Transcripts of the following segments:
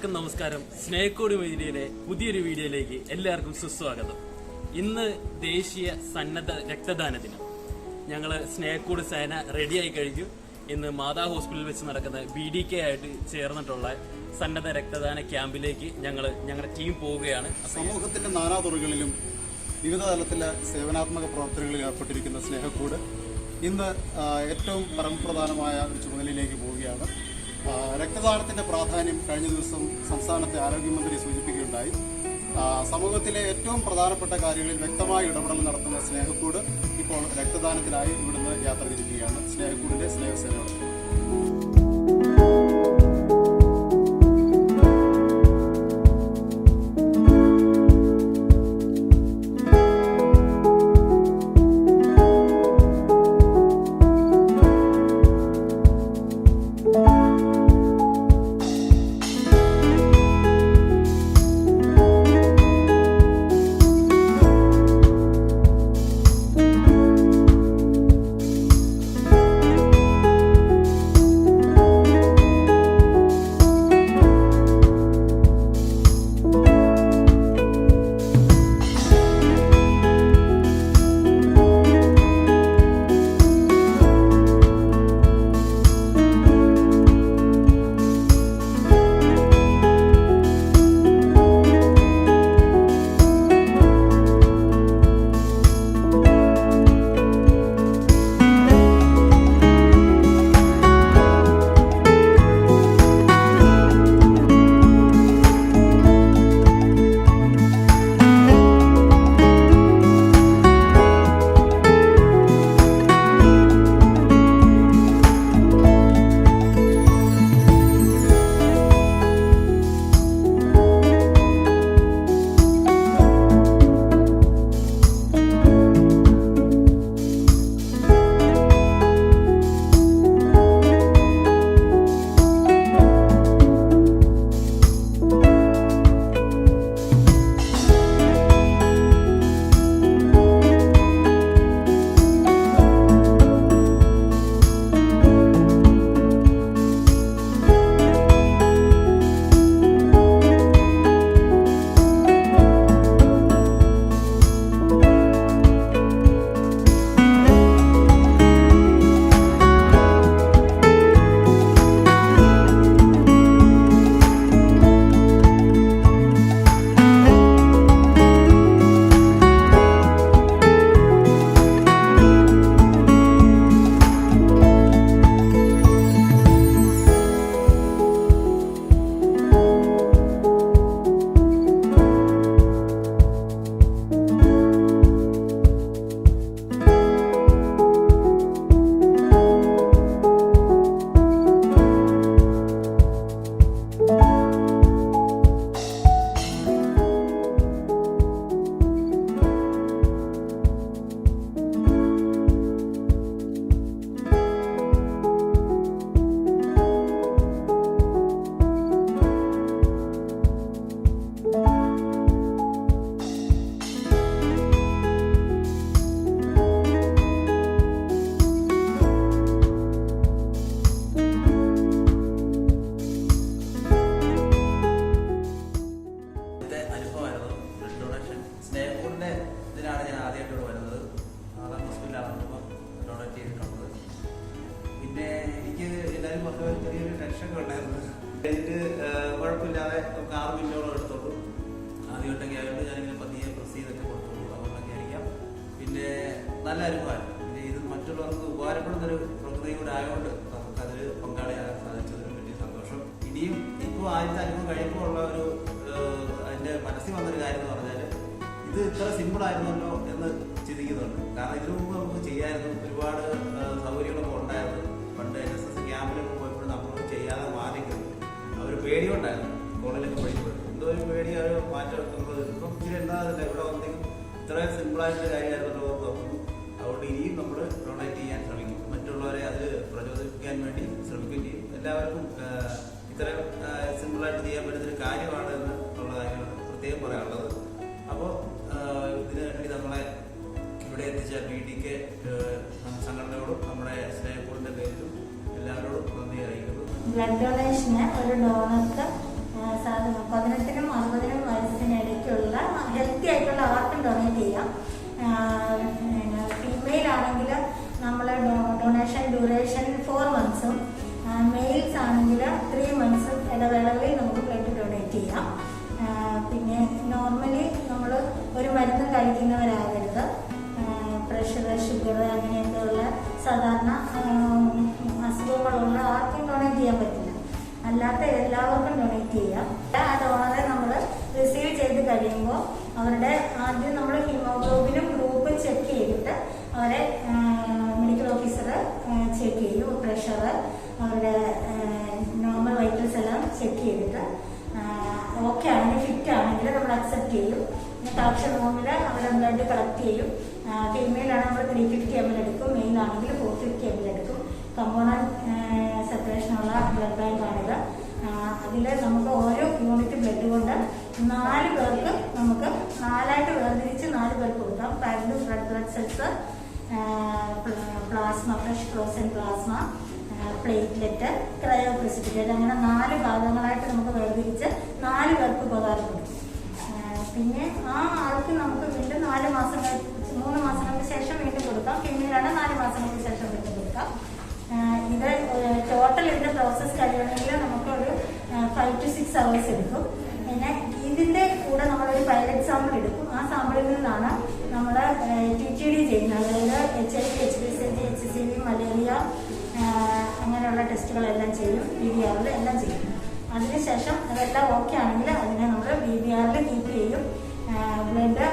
എല്ലാവർക്കും നമസ്കാരം. സ്നേഹക്കോട് മീഡിയയിലെ പുതിയൊരു വീഡിയോയിലേക്ക് എല്ലാവർക്കും സുസ്വാഗതം. ഇന്ന് ദേശീയ സന്നദ്ധ രക്തദാന ദിനം. ഞങ്ങൾ സ്നേഹക്കോട് സേന റെഡിയായി കഴിഞ്ഞു. ഇന്ന് മാതാ ഹോസ്പിറ്റലിൽ വെച്ച് നടക്കുന്ന ബി ഡി കെ ആയിട്ട് ചേർന്നിട്ടുള്ള സന്നദ്ധ രക്തദാന ക്യാമ്പിലേക്ക് ഞങ്ങൾ ഞങ്ങളുടെ ടീം പോവുകയാണ്. സമൂഹത്തിന്റെ നാനാതുറകളിലും വിവിധ തലത്തിലെ സേവനാത്മക പ്രവർത്തനങ്ങളിൽ ഏർപ്പെട്ടിരിക്കുന്ന സ്നേഹക്കൂട് ഇന്ന് ഏറ്റവും പരമപ്രധാനമായ ഒരു ചുമതലയിലേക്ക് പോവുകയാണ്. രക്തദാനത്തിന്റെ പ്രാധാന്യം കഴിഞ്ഞ ദിവസം സംസ്ഥാനത്തെ ആരോഗ്യമന്ത്രി സൂചിപ്പിക്കുകയുണ്ടായി. സമൂഹത്തിലെ ഏറ്റവും പ്രധാനപ്പെട്ട കാര്യങ്ങളിൽ വ്യക്തമായ ഇടപെടൽ നടത്തുന്ന സ്നേഹക്കൂട് ഇപ്പോൾ രക്തദാനത്തിനായി ഇവിടുന്ന് യാത്ര തിരിക്കുകയാണ്. സ്നേഹക്കൂടിന്റെ സ്നേഹസേനയോടൊപ്പം പോലെ ചെറിയൊരു ടെൻഷനൊക്കെ ഉണ്ടായിരുന്നു. എനിക്ക് കുഴപ്പമില്ലാതെ നമുക്ക് ആറ് മിനിറ്റോളം എടുത്തോളൂ ആദ്യമായിട്ടൊക്കെ ആയതുകൊണ്ട് ഞാനിങ്ങനെ പതിയെ പ്രസ് ചെയ്തൊക്കെ കൊടുത്തോളൂ അതുകൊണ്ടൊക്കെ ആയിരിക്കാം. പിന്നെ നല്ല അനുഭവമായിരുന്നു. പിന്നെ ഇത് മറ്റുള്ളവർക്ക് ഉപകാരപ്പെടുന്ന ഒരു പ്രകൃതി കൂടെ ആയതുകൊണ്ട് നമുക്കതിൽ പങ്കാളിയാകാൻ സാധിച്ചതിന് വലിയ സന്തോഷം. ഇനിയും ഇപ്പോൾ ആദ്യത്തെ അനുഭവം കഴിയുമ്പോൾ ഉള്ള ഒരു എന്റെ മനസ്സിൽ വന്നൊരു കാര്യം എന്ന് പറഞ്ഞാൽ ഇത് ഇത്ര സിമ്പിൾ ആയിരുന്നല്ലോ എന്ന് ചിന്തിക്കുന്നുണ്ട്. കാരണം ഇതിനു മുമ്പ് നമുക്ക് ചെയ്യായിരുന്നു. ഒരുപാട് സൗകര്യങ്ങളൊക്കെ ഉണ്ടായിരുന്നു. പണ്ട് എൻ എസ് എസ് നമ്മൾ ചെയ്യാതെ മാറിക്കുന്നു അവർ പേടിയുണ്ടായിരുന്നു കോളേജിലൊക്കെ പഠിക്കുമ്പോൾ. എന്തോ ഒരു പേടി അവർ മാറ്റം ഇപ്പം ഇച്ചിരി എന്താ ഇവിടെ വന്നെങ്കിൽ ഇത്രയും സിമ്പിളായിട്ടുള്ള കാര്യമായിരുന്നു തോന്നുന്നു. അതുകൊണ്ട് ഇനിയും നമ്മൾ ഡൊണേറ്റ് ചെയ്യാൻ ശ്രമിക്കും. മറ്റുള്ളവരെ അത് പ്രചോദിപ്പിക്കാൻ വേണ്ടി ശ്രമിക്കുകയും ചെയ്യും. എല്ലാവർക്കും ഇത്രയും സിമ്പിളായിട്ട് ചെയ്യാൻ പറ്റുന്നൊരു കാര്യമാണ് എന്ന് ഉള്ള കാര്യമാണ് പ്രത്യേകം പറയാനുള്ളത്. അപ്പോൾ ഇതിന് വേണ്ടി നമ്മളെ ഇവിടെ എത്തിച്ച ബി ടി കെ സംഘടനയോടും നമ്മുടെ സ്നേഹക്കൂടിന്റെ പേരിലും ബ്ലഡ് ഡൊണേഷന് ഒരു ഡോണർക്ക് പതിനെട്ടിനും അറുപതിനും വയസ്സിനിടയ്ക്കുള്ള ഹെൽത്തി ആയിട്ടുള്ള ആർക്കും ഡൊണേറ്റ് ചെയ്യാം. ഫീമെയിൽ ആണെങ്കിൽ നമ്മൾ ഡൊണേഷൻ ഡ്യൂറേഷൻ ഫോർ മന്ത്സും മെയിൽസ് ആണെങ്കിൽ ത്രീ മന്ത്സും ഇടവേളകളിൽ നമുക്ക് ബ്ലഡ് ഡൊണേറ്റ് ചെയ്യാം. പിന്നെ നോർമലി നമ്മൾ ഒരു മരുന്ന് കഴിക്കുന്നവരാകരുത്. പ്രഷർ ഷുഗർ അങ്ങനെയൊക്കെയുള്ള സാധാരണ എല്ലാവർക്കും ഡൊണേറ്റ് ചെയ്യാം. ആ ഡോണറെ നമ്മൾ റിസീവ് ചെയ്ത് കഴിയുമ്പോൾ അവരുടെ ആദ്യം നമ്മൾ ഹീമോഗ്ലോബിനും ഗ്രൂപ്പും ചെക്ക് ചെയ്തിട്ട് അവരെ മെഡിക്കൽ ഓഫീസർ ചെക്ക് ചെയ്യും പ്രഷർ അവരുടെ നോർമൽ വൈറ്റൽസ് എല്ലാം ചെക്ക് ചെയ്തിട്ട് ഓക്കെ ആണെങ്കിൽ ഫിറ്റ് ആണെങ്കിൽ നമ്മൾ അക്സെപ്റ്റ് ചെയ്യും. കളക്ഷൻ റൂമിൽ അവരുടെ ബ്ലഡ് കളക്ട് ചെയ്യും. നാല് പേർക്ക് നമുക്ക് നാലായിട്ട് വേർതിരിച്ച് നാല് പേർക്ക് കൊടുക്കാം. Parent blood blood cells plasma fresh frozen plasma platelet cryoprecipitate അങ്ങനെ നാല് ഭാഗങ്ങളായിട്ട് നമുക്ക് വേർതിരിച്ച് നാല് പേർക്ക് ഉപകാരപ്പെടും. പിന്നെ ആ ആൾക്ക് നമുക്ക് വീണ്ടും നാല് മാസങ്ങൾ മൂന്ന് മാസങ്ങൾക്ക് ശേഷം വീണ്ടും കൊടുക്കാം. പിന്നീടാണ് നാല് മാസങ്ങൾക്ക് ശേഷം വീണ്ടും കൊടുക്കാം. ഇത് ടോട്ടൽ ഇതിന്റെ പ്രോസസ്സ് കഴിയണമെങ്കിൽ നമുക്കൊരു ഫൈവ് ടു സിക്സ് അവേഴ്സ് എടുക്കും. അങ്ങനെയുള്ള ടെസ്റ്റുകളെല്ലാം ചെയ്യും ബി ബി ആറിൽ എല്ലാം ചെയ്യും. അതിനുശേഷം അതെല്ലാം ഓക്കെ ആണെങ്കിൽ അതിനെ നമ്മൾ ബി ബി ആറിൽ കീപ്പ് ചെയ്യും. ബ്ലഡ്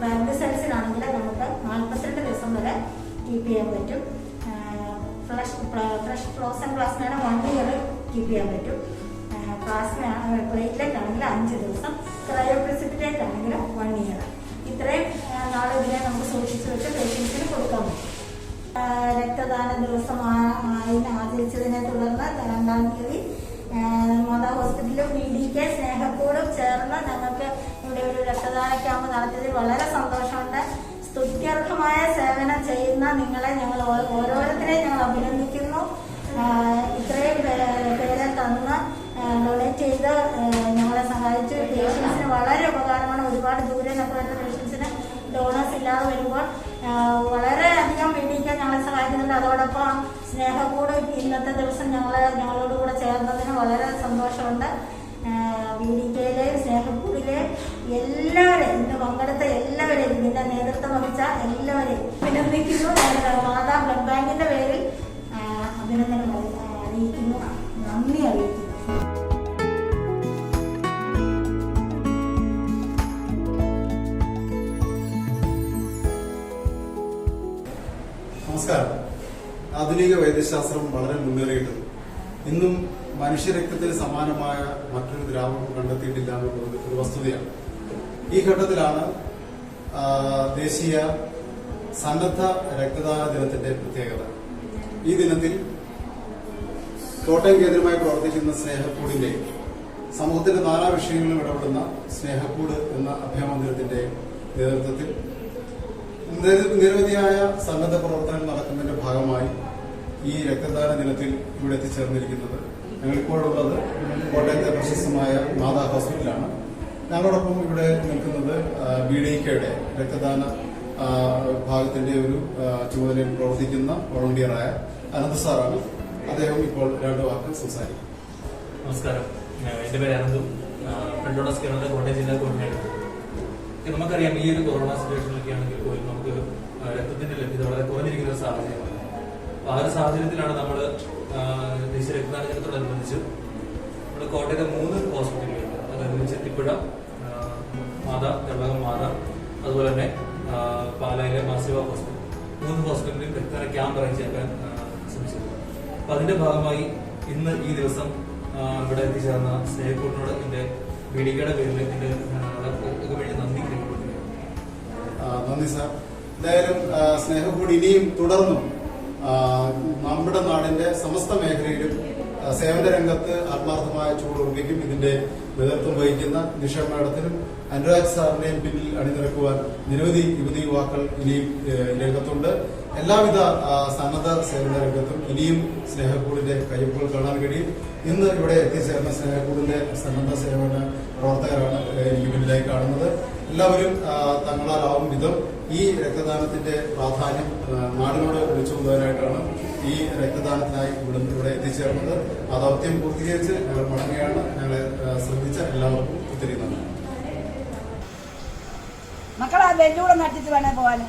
പാരന്റ് സെൽസിനാണെങ്കിൽ നമുക്ക് നാൽപ്പത്തിരണ്ട് ദിവസം വരെ കീപ്പ് ചെയ്യാൻ പറ്റും. ഫ്ലഷ് ഫ്രഷ് ഫ്രോസൺ പ്ലാസ്മയാണ് വൺ ഇയർ കീപ്പ് ചെയ്യാൻ പറ്റും. പ്ലാസ്മ പ്ലേറ്റ്ലെറ്റ് ആണെങ്കിൽ അഞ്ച് ദിവസം ക്രയോപ്രസിപ്പിറ്റേറ്റ് ആണെങ്കിൽ വൺ ഇയർ ഇത്രയും നാളെ ഇതിനെ നമുക്ക് സൂക്ഷിച്ചു വെച്ച് പേഷ്യൻസിന് കൊടുക്കാൻ പറ്റും. രക്തദാന ദിവസം ആ- ആയി ആചരിച്ചതിനെ രണ്ടാം തീയതി ആ, മാതാ ഹോസ്പിറ്റലും ബി ഡി കെ സ്നേഹക്കൂടും ചേർന്ന് ഞങ്ങൾക്ക് ഇവിടെ ഒരു രക്തദാന ക്യാമ്പ് നടത്തിയതിൽ വളരെ സന്തോഷമുണ്ട്. സ്തുത്യർഹമായ സേവനം ചെയ്യുന്ന നിങ്ങളെ ഞങ്ങൾ ഓരോരുത്തരെയും ഞങ്ങൾ അഭിനന്ദിക്കുന്നു. ഇത്രയും പേരെ തന്ന് ഡൊണേറ്റ് ചെയ്ത് ഞങ്ങളെ സഹായിച്ചു. പേഷ്യൻസിന് വളരെ ഉപകാരമാണ്. ഒരുപാട് ദൂരെ നിന്നൊക്കെ പേഷ്യൻസിന് ഡോണേഴ്സ് ഇല്ലാതെ വരുമ്പോൾ ആ, വളരെയധികം വേണ്ടിക്കാൻ ഞങ്ങളെ സഹായിക്കുന്നുണ്ട്. അതോടൊപ്പം സ്നേഹക്കൂട് ഇന്നത്തെ ദിവസം ഞങ്ങളെ ഞങ്ങളോട് കൂടെ ചേർന്നതിന് വളരെ സന്തോഷമുണ്ട്. വി സ്നേഹക്കൂടിലെ എല്ലാവരെയും ഇന്ന് പങ്കെടുത്ത എല്ലാവരെയും ഇതിന്റെ നേതൃത്വം വഹിച്ച എല്ലാവരെയും അഭിനന്ദിക്കുന്നു. മാതാ ബ്ലഡ് ബാങ്കിന്റെ പേരിൽ അഭിനന്ദനം അറിയിക്കുന്നു. നന്ദി അറിയിക്കുന്നു. ആധുനിക വൈദ്യശാസ്ത്രം വളരെ മുന്നേറിയിട്ടുണ്ട്. ഇന്നും മനുഷ്യരക്തത്തിന് സമാനമായ മറ്റൊരു ദ്രാവകം കണ്ടെത്തിയിട്ടില്ല എന്നുള്ളത് ഒരു വസ്തുതയാണ്. ഈ ഘട്ടത്തിലാണ് ദേശീയ സന്നദ്ധ രക്തദാന ദിനത്തിന്റെ പ്രത്യേകത. ഈ ദിനത്തിൽ കോട്ടയം കേന്ദ്രമായി പ്രവർത്തിക്കുന്ന സ്നേഹക്കൂടിന്റെ സമൂഹത്തിന്റെ നാനാ വിഷയങ്ങളിലും ഇടപെടുന്ന സ്നേഹക്കൂട് എന്ന അഭയമന്ദിരത്തിന്റെ നേതൃത്വത്തിൽ നിര- നിരവധിയായ സന്നദ്ധ പ്രവർത്തനങ്ങൾ നടക്കുന്നതിന്റെ ഭാഗമായി ഈ രക്തദാന ദിനത്തിൽ ഇവിടെ എത്തിച്ചേർന്നിരിക്കുന്നത്. ഞങ്ങളിപ്പോഴുള്ളത് കോട്ടയത്തെ പ്രശസ്തമായ മാതാ ഹോസ്പിറ്റലാണ്. ഞങ്ങളോടൊപ്പം ഇവിടെ നിൽക്കുന്നത് ബി ഡി കെയുടെ രക്തദാന ഭാഗത്തിന്റെ ഒരു ചുമതലയിൽ പ്രവർത്തിക്കുന്ന വോളണ്ടിയറായ അനന്ത് സാറാണ്. അദ്ദേഹം ഇപ്പോൾ രണ്ട് വാക്ക് സംസാരിക്കും. നമസ്കാരം. എന്റെ പേര് അനന്തു. ഫ്രണ്ട് ഡോണസ് കേരളത്തിലെ കോട്ടയം ജില്ലാ കോർഡിനേറ്റർ. നമുക്കറിയാം ഈ ഒരു കൊറോണ സിറ്റുവേഷനിലൊക്കെ ആണെങ്കിൽ പോലും നമുക്ക് രക്തത്തിന്റെ ലഭ്യത വളരെ കുറഞ്ഞിരിക്കുന്ന സാഹചര്യമാണ്. ആ ഒരു സാഹചര്യത്തിലാണ് നമ്മൾ രക്തദാന ദിനത്തോടനുബന്ധിച്ച് നമ്മൾ കോട്ടയത്തെ മൂന്ന് ഹോസ്പിറ്റലുകൾ അതായത് ചെത്തിപ്പുഴ മാതാ കർണകം മാതാ അതുപോലെ തന്നെ പാലായിലെ മാസിവ ഹോസ്പിറ്റൽ. മൂന്ന് ഹോസ്പിറ്റലിൽ രക്തദാന ക്യാമ്പ് അറേഞ്ച് ചെയ്യാൻ ശ്രമിച്ചത് അപ്പൊ അതിന്റെ ഭാഗമായി ഇന്ന് ഈ ദിവസം ഇവിടെ എത്തിച്ചേർന്ന സ്നേഹക്കൂട്ടിനോട് എന്റെ വീടികയുടെ പേരിൽ എന്റെ നന്ദി സാർ. എന്തായാലും സ്നേഹക്കൂടി ഇനിയും തുടർന്നും. നമ്മുടെ നാടിന്റെ സമസ്ത മേഖലയിലും സേവന രംഗത്ത് ആത്മാർത്ഥമായ ചൂടുറപ്പിക്കും ഇതിന്റെ നേതൃത്വം വഹിക്കുന്ന നിഷ മാഡത്തിനും അനുരാജ് സാറിനെയും പിന്നിൽ അണിനിരക്കുവാൻ നിരവധി യുവതി യുവാക്കൾ ഇനിയും രംഗത്തുണ്ട്. എല്ലാവിധ സന്നദ്ധ സേവന രംഗത്തും ഇനിയും സ്നേഹക്കൂടിന്റെ കയ്യൊപ്പുകൾ കാണാൻ കഴിയും. ഇന്ന് ഇവിടെ എത്തിച്ചേർന്ന സ്നേഹക്കൂടിന്റെ സന്നദ്ധ സേവന പ്രവർത്തകരാണ് എനിക്ക് മുന്നിലായി കാണുന്നത്. എല്ലാവരും തങ്ങളാലാവും വിധം ഈ രക്തദാനത്തിന്റെ പ്രാധാന്യം നാടിനോട് വിളിച്ചു കൊണ്ടുവരാനായിട്ടാണ് ഈ രക്തദാനത്തിനായി ഇവിടെ ഇവിടെ എത്തിച്ചേർന്നത്. ആ പൂർത്തീകരിച്ച് ഞങ്ങൾ മടങ്ങുകയാണ്. ഞങ്ങളെ ശ്രദ്ധിച്ച എല്ലാവർക്കും ഒത്തിരി നന്ദി. മക്കളെ ആ ബെല്ലൂടെ നട്ടിട്ട് വേണേ പോവാന്.